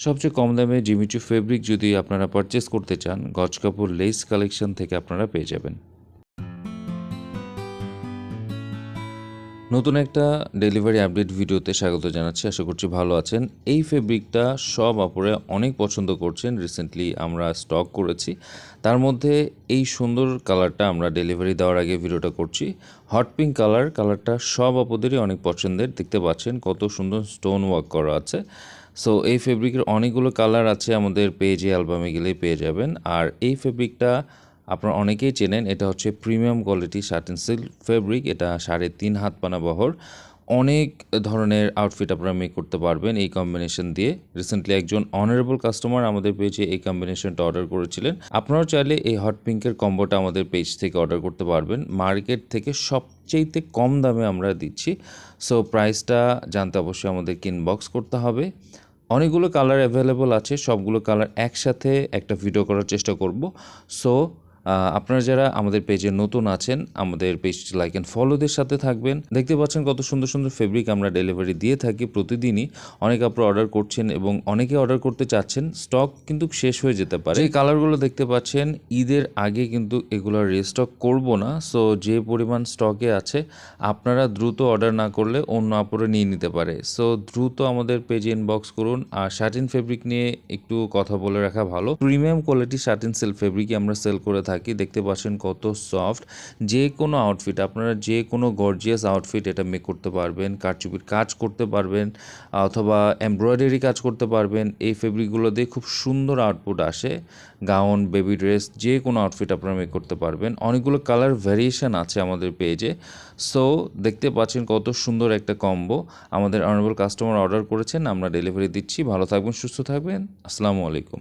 সবচেয়ে কম দামে Jimmy Choo fabric যদি আপনারা পারচেস করতে চান, গজ কাপড় লেস কালেকশন থেকে আপনারা পেয়ে যাবেন। নতুন একটা ডেলিভারি আপডেট ভিডিওতে স্বাগত জানাচ্ছি। আশা করছি ভালো আছেন। এই ফেব্রিকটা সব আপুরে অনেক পছন্দ করছেন। রিসেন্টলি আমরা স্টক করেছি। তার মধ্যে এই সুন্দর কালারটা আমরা ডেলিভারি দেওয়ার আগে ভিডিওটা করছি। হট পিঙ্ক কালার কালারটা সব আপুদেরই অনেক পছন্দের। দেখতে পাচ্ছেন কত সুন্দর স্টোন ওয়ার্ক করা আছে। সো এই ফেব্রিকের অনেকগুলো কালার আছে আমাদের পেজে অ্যালবামে গেলেই পেয়ে যাবেন। আর এই ফেব্রিকটা আপনারা অনেকেই চেনেন, এটা হচ্ছে premium quality satin silk fabric এটা সাড়ে তিন হাত পানা বহর। অনেক ধরনের আউটফিট আপনারা মেক করতে পারবেন এই কম্বিনেশন দিয়ে। রিসেন্টলি একজন অনারেবল কাস্টমার আমাদের পেজে এই কম্বিনেশনটা অর্ডার করেছিলেন। আপনারাও চাইলে এই হট পিঙ্কের কম্বোটা আমাদের পেজ থেকে অর্ডার করতে পারবেন। মার্কেট থেকে সবচেয়েতে কম দামে আমরা দিচ্ছি। সো প্রাইসটা জানতে অবশ্যই আমাদেরকে ইনবক্স করতে হবে। অনেকগুলো কালার অ্যাভেলেবল আছে সবগুলো কালার একসাথে একটা ভিডিও করার চেষ্টা করব। সো আপনারা যারা আমাদের পেজে নতুন আছেন, আমাদের পেজটি লাইক অ্যান্ড ফলোদের সাথে থাকবেন। দেখতে পাচ্ছেন কত সুন্দর সুন্দর ফেব্রিক আমরা ডেলিভারি দিয়ে থাকি প্রতিদিনই। অনেক আপনারা অর্ডার করছেন এবং অনেকে অর্ডার করতে চাচ্ছেন স্টক কিন্তু শেষ হয়ে যেতে পারে। এই কালারগুলো দেখতে পাচ্ছেন, ঈদের আগে কিন্তু এগুলো রিস্টক করব না। সো যে পরিমাণ স্টকে আছে, আপনারা দ্রুত অর্ডার না করলে অন্য আপুরে নিয়ে নিতে পারে। সো দ্রুত আমাদের পেজে ইনবক্স করুন। আর শার্টিন ফেব্রিক নিয়ে একটু কথা বলে রাখা ভালো। প্রিমিয়াম কোয়ালিটি শার্টিন সেল ফেব্রিকই আমরা সেল করে থাকি, দেখতে পাচ্ছেন কত সফট। যে কোনো আউটফিট আপনারা যে কোনো গর্জিয়াস আউটফিট এটা মেক করতে পারবেন, কারচুপির কাজ করতে পারবেন, অথবা এমব্রয়ডারি কাজ করতে পারবেন। এই ফেব্রিকগুলো দিয়ে খুব সুন্দর আউটপুট আসে। গাউন বেবি ড্রেস যে কোনো আউটফিট আপনারা মেক করতে পারবেন। অনেকগুলো কালার ভ্যারিয়েশন আছে আমাদের পেজে সো দেখতে পাচ্ছেন কত সুন্দর একটা কম্বো আমাদের অনারেবল কাস্টমার অর্ডার করেছেন, আমরা ডেলিভারি দিচ্ছি। ভালো থাকবেন, সুস্থ থাকবেন। আসসালামু আলাইকুম।